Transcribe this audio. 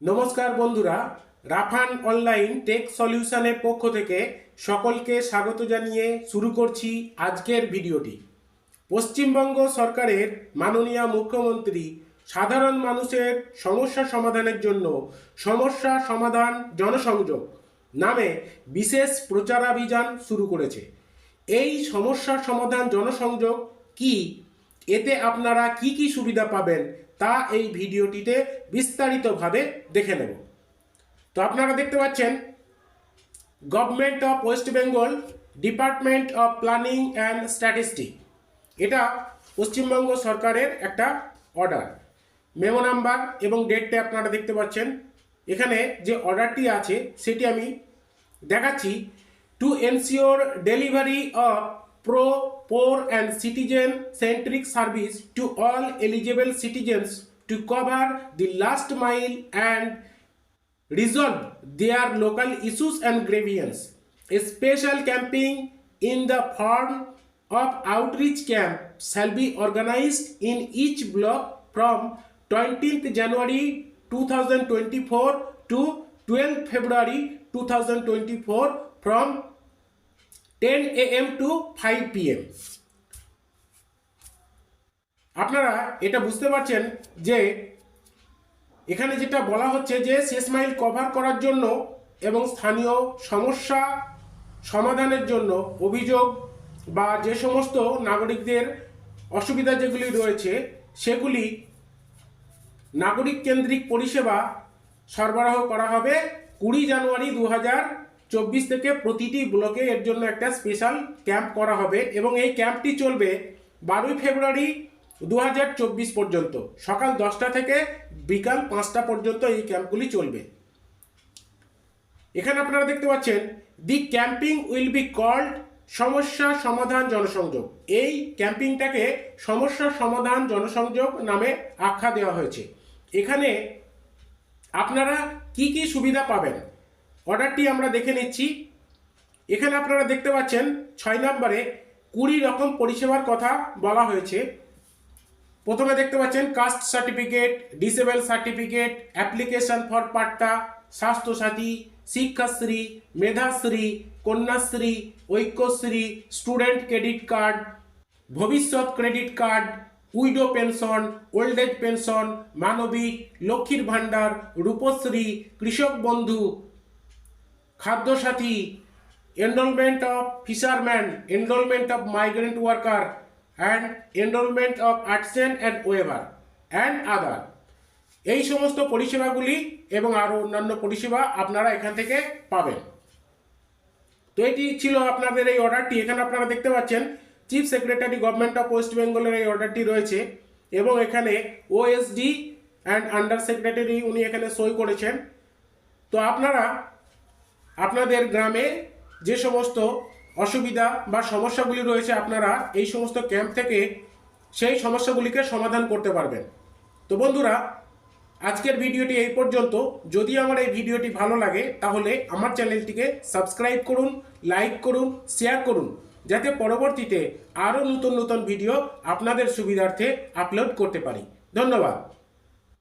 নমস্কার বন্ধুরা, Rafan online take সলিউশনের পক্ষ থেকে সকলকে স্বাগত জানিয়ে শুরু করছি আজকের ভিডিওটি। পশ্চিমবঙ্গ সরকারের মাননীয় মুখ্যমন্ত্রী সাধারণ মানুষের সমস্যা সমাধানের জন্য সমস্যা সমাধান জনসংযোগ নামে বিশেষ প্রচারাভিযান শুরু করেছে। এই সমস্যা সমাধান জনসংযোগ কি? এতে আপনারা কি কি সুবিধা পাবেন? তা এই ভিডিওটিতে বিস্তারিতভাবে দেখে নেব। তো আপনারা দেখতে পাচ্ছেন government of West Bengal department of planning and statistic এটা পশ্চিমবঙ্গ সরকারের একটা অর্ডার মেমো নাম্বার এবং ডেটটা আপনারা দেখতে পাচ্ছেন। এখানে যে অর্ডারটি আছে, সেটি আমি দেখাচ্ছি। To ensure delivery of pro poor and citizen centric service to all eligible citizens to cover the last mile and resolve their local issues and grievance. A special camping in the form of outreach camp shall be organized in each block from 20th January 2024 to 12th February 2024 from 10 a.m. to 5 p.m. আপনারা এটা বুঝতে পারছেন যে এখানে যেটা বলা হচ্ছে যে শেষ মাইল কভার করার জন্য এবং স্থানীয় সমস্যা সমাধানের জন্য অভিযোগ বা যে সমস্ত নাগরিকদের অসুবিধা যেগুলি রয়েছে, সেগুলি নাগরিক কেন্দ্রিক পরিষেবা সরবরাহ করা হবে কুড়ি জানুয়ারি দু হাজার চব্বিশ থেকে প্রতিটি ব্লকে এর জন্য একটা স্পেশাল ক্যাম্প করা হবে এবং এই ক্যাম্পটি চলবে বারোই ফেব্রুয়ারি দু হাজার চব্বিশ পর্যন্ত। সকাল দশটা থেকে বিকাল পাঁচটা পর্যন্ত এই ক্যাম্পগুলি চলবে। এখানে আপনারা দেখতে পাচ্ছেন, the camping will be called সমস্যা সমাধান জনসংযোগ। এই ক্যাম্পিংটাকে সমস্যা সমাধান জনসংযোগ নামে আখ্যা দেওয়া হয়েছে। এখানে আপনারা কি কি সুবিধা পাবেন? অর্ডারটি আমরা দেখে নিচ্ছি। এখানে আপনারা দেখতে পাচ্ছেন ছয় নম্বরে কুড়ি রকম পরিষেবার কথা বলা হয়েছে। প্রথমে দেখতে পাচ্ছেন caste certificate, disable certificate, application for patta, Swasthya Sathi, Shikshashree, Medhashree, Kanyashree, Aikyashree, student credit card, Bhabishyat credit card, widow pension, old age pension, Manabik, লক্ষ্মীর ভাণ্ডার, Rupashree, Krishak Bandhu Khadya Sathi enrolment of fisherman enrolment of migrant worker and enrolment of artisan and waiver and other এই সমস্ত পরিষেবাগুলি এবং আরও অন্যান্য পরিষেবা আপনারা এখান থেকে পাবেন। তো এটি ছিল আপনাদের এই অর্ডারটি। এখানে আপনারা দেখতে পাচ্ছেন chief secretary government of West বেঙ্গলের এই অর্ডারটি রয়েছে এবং এখানে ওএসডি অ্যান্ড আন্ডার সেক্রেটারি উনি এখানে সই করেছেন। তো আপনারা আপনাদের গ্রামে যে সমস্ত অসুবিধা বা সমস্যাগুলি রয়েছে আপনারা এই সমস্ত ক্যাম্প থেকে সেই সমস্যাগুলিকে সমাধান করতে পারবেন। তো বন্ধুরা, আজকের ভিডিওটি এই পর্যন্ত। যদি আমার এই ভিডিওটি ভালো লাগে, তাহলে আমার চ্যানেলটিকে সাবস্ক্রাইব করুন, লাইক করুন, শেয়ার করুন, যাতে পরবর্তীতে আরও নতুন নতুন ভিডিও আপনাদের সুবিধার্থে আপলোড করতে পারি। ধন্যবাদ।